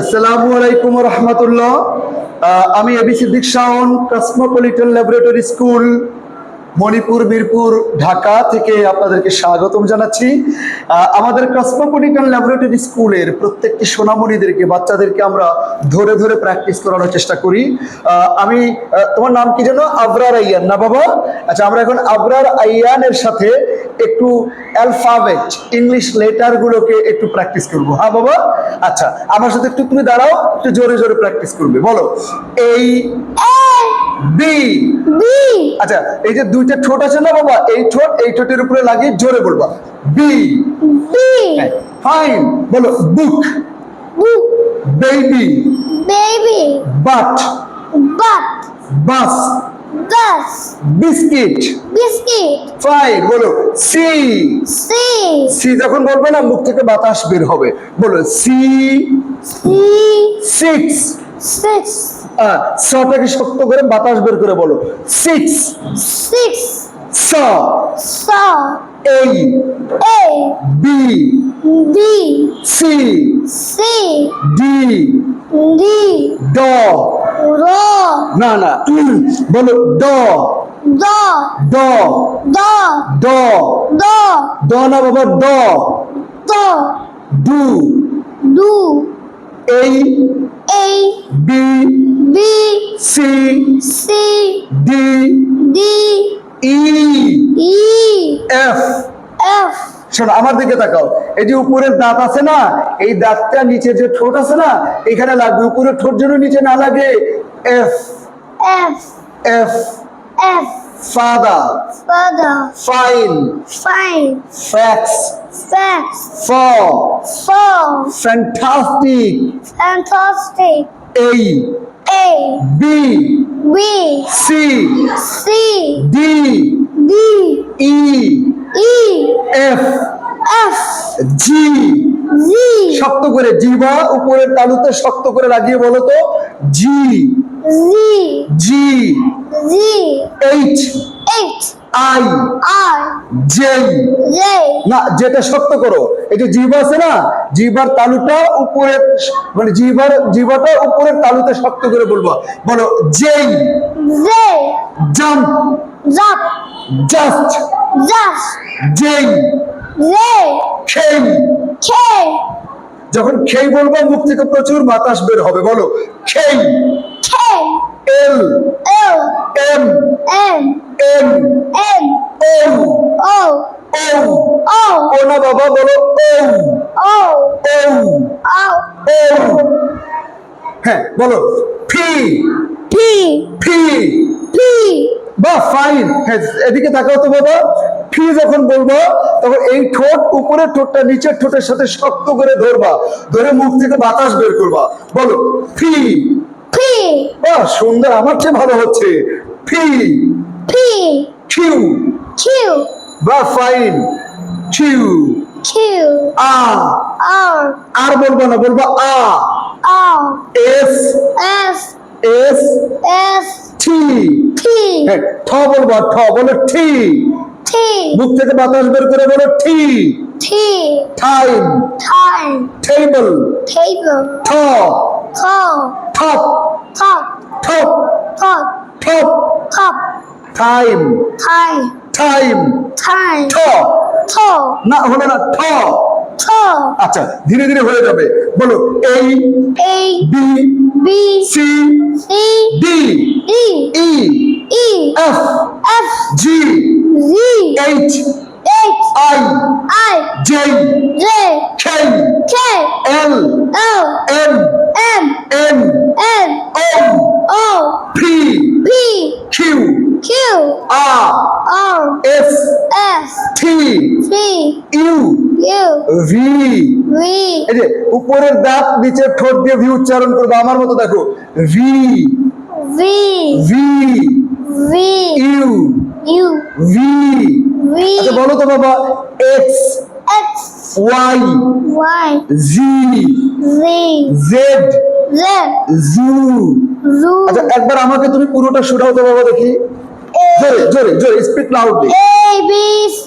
আসসালামু আলাইকুম রহমতুল্লাহ। আমি A B Siddique Shaon cosmopolitan laboratory school Manipur, Mirpur, Dhaka থেকে আপনাদেরকে স্বাগতম জানাচ্ছি। আমাদের কসমোপলিটন ল্যাবরেটরি স্কুলের প্রত্যেকটি সোনামণিদেরকে, বাচ্চাদেরকে আমরা ধরে ধরে প্র্যাকটিস করানোর চেষ্টা করি। আমি তোমার নাম কি যেন? আবরার আইয়ান। না বাবা? আচ্ছা আমরা এখন আবরার আইয়ানের সাথে একটু অ্যালফাবেট ইংলিশ লেটারগুলোকে একটু প্র্যাকটিস করব। হ্যাঁ বাবা? আচ্ছা আমার সাথে একটু তুমি দাঁড়াও, একটু জোরে জোরে প্র্যাকটিস করবে। বলো এই বি B. আচ্ছা এই যে দুইটা ঠোঁট আছে না বাবা এই ঠোঁট এই ঠোঁটের উপরে লাগিয়ে জোরে বলবা। B B. ফাইন বলো book book. Baby baby. But butt. Bus bus. Biscuit biscuit. Fine বলো সি C. সি যখন বলবে না মুখ থেকে বাতাস বের হবে। বলো সি C. সিক্স সটাকে শক্ত করে বাতাস বের করে বলো। Six six. স। saw A B C C. D D. ড raw না না বলো ড। ড। ড। the ড না বাবা ড। Do do A A B B C C D D E E F F. শোনো আমার দিকে তাকাও। এই যে উপরের দাঁত আছে না এই দাঁতটা নিচে যে ঠোঁট আছে না এখানে লাগবে। উপরের ঠোঁট যেন নিচে না লাগে। F F. F F. Father father. Fine fine. Fax fax ফ four fantastic fantastic. A A. B B. C C. D D. E E. F F. G Z শক্ত করে জিবা উপরের তালুতে শক্ত করে লাগিয়ে বলো তো। G Z G Z H H. I. J J না যেটা শক্ত করো। এই যে জিভ আছে না জিবার তালুটা উপরে মানে জিবার জিবাটা উপরের তালুতে শক্ত করে বলব। বলো যেই জাম্প। Zap just. Just যেই খেই। K যখন খেই বলব মুখ থেকে প্রচুর বাতাস বের হবে। বলো K. K L. L M. M M N O O O O না বাবা বলো ও O ও। O ও হ্যাঁ বলো। ফি। P P. P বা ফাইন। হ্যাঁ এদিকে তাকাও তো বাবা। ফি যখন বলব তখন এই ঠোঁট উপরের ঠোঁটটা নিচের ঠোঁটের সাথে শক্ত করে ধরবা। ধরে মুখ থেকে বাতাস বের করবা। বলো ফি। P বাহ সুন্দর। আমার চেয়ে ভালো হচ্ছে। ফি। P কিউ Q বা ফাইন কিউ Q আ R আর বলবো না বলবো আ R S S S S T T হ্যাঁ ঠ বলবো ঠ বলো টি T মুখ থেকে বাতাস বের করে বলো T T time time table table ঠ call top top top top top top time time. Time time. ঠ toe না হলো না ঠ toe আচ্ছা ধীরে ধীরে হয়ে যাবে। বলো A A B B C C D D E E F F G Z H H I I J J K K L L M M N U. U V. এই যে উপরের দাঁত নিচের ঠোঁট দিয়ে ভি উচ্চারণ করবে আমার মতো দেখো। V. V V. V U. U V. V আচ্ছা বলো তো বাবা X. X Y. Y Z. Z Z. Z zoo. Zoo আচ্ছা একবার আমাকে তুমি পুরোটা শোনাও তো বাবা দেখি। জোরে জোরে জোরে speak loudly A B C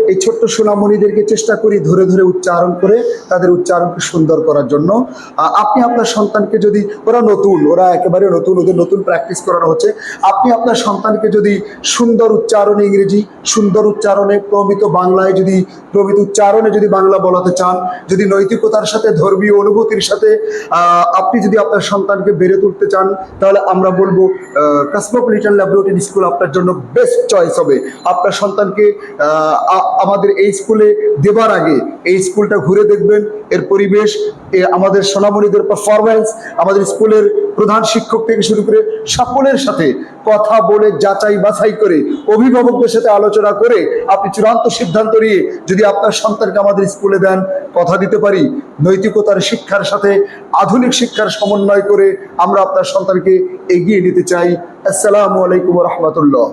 এই ছোট্ট সোনামণিদেরকে চেষ্টা করি ধরে ধরে উচ্চারণ করে তাদের উচ্চারণকে সুন্দর করার জন্য। আপনি আপনার সন্তানকে যদি, ওরা নতুন, ওরা একেবারে নতুন, ওদের নতুন প্র্যাকটিস করানো হচ্ছে। আপনি আপনার সন্তানকে যদি সুন্দর উচ্চারণে ইংরেজি, সুন্দর উচ্চারণে প্রমিত বাংলায় যদি, প্রমিত উচ্চারণে যদি বাংলা বলাতে চান, যদি নৈতিকতার সাথে, ধর্মীয় অনুভূতির সাথে আপনি যদি আপনার সন্তানকে বেড়ে তুলতে চান, তাহলে আমরা বলব কসমোপলিটন ল্যাবরেটরি স্কুল আপনার জন্য বেস্ট চয়েস হবে। আপনার সন্তানকে আমাদের এই স্কুলে দেবার আগে এই স্কুলটা ঘুরে দেখবেন। এর পরিবেশ আমাদের সোনামণিদের পারফরমেন্স আমাদের স্কুলের প্রধান শিক্ষক থেকে শুরু করে সকলের সাথে কথা বলে, যাচাই বাছাই করে, অভিভাবকদের সাথে আলোচনা করে আপনি চূড়ান্ত সিদ্ধান্ত নিয়ে যদি আপনার সন্তানকে আমাদের স্কুলে দেন, কথা দিতে পারি। নৈতিকতার শিক্ষার সাথে আধুনিক শিক্ষার সমন্বয় করে আমরা আপনার সন্তানকে এগিয়ে নিতে চাই। আসসালামু আলাইকুম রহমতুল্লাহ।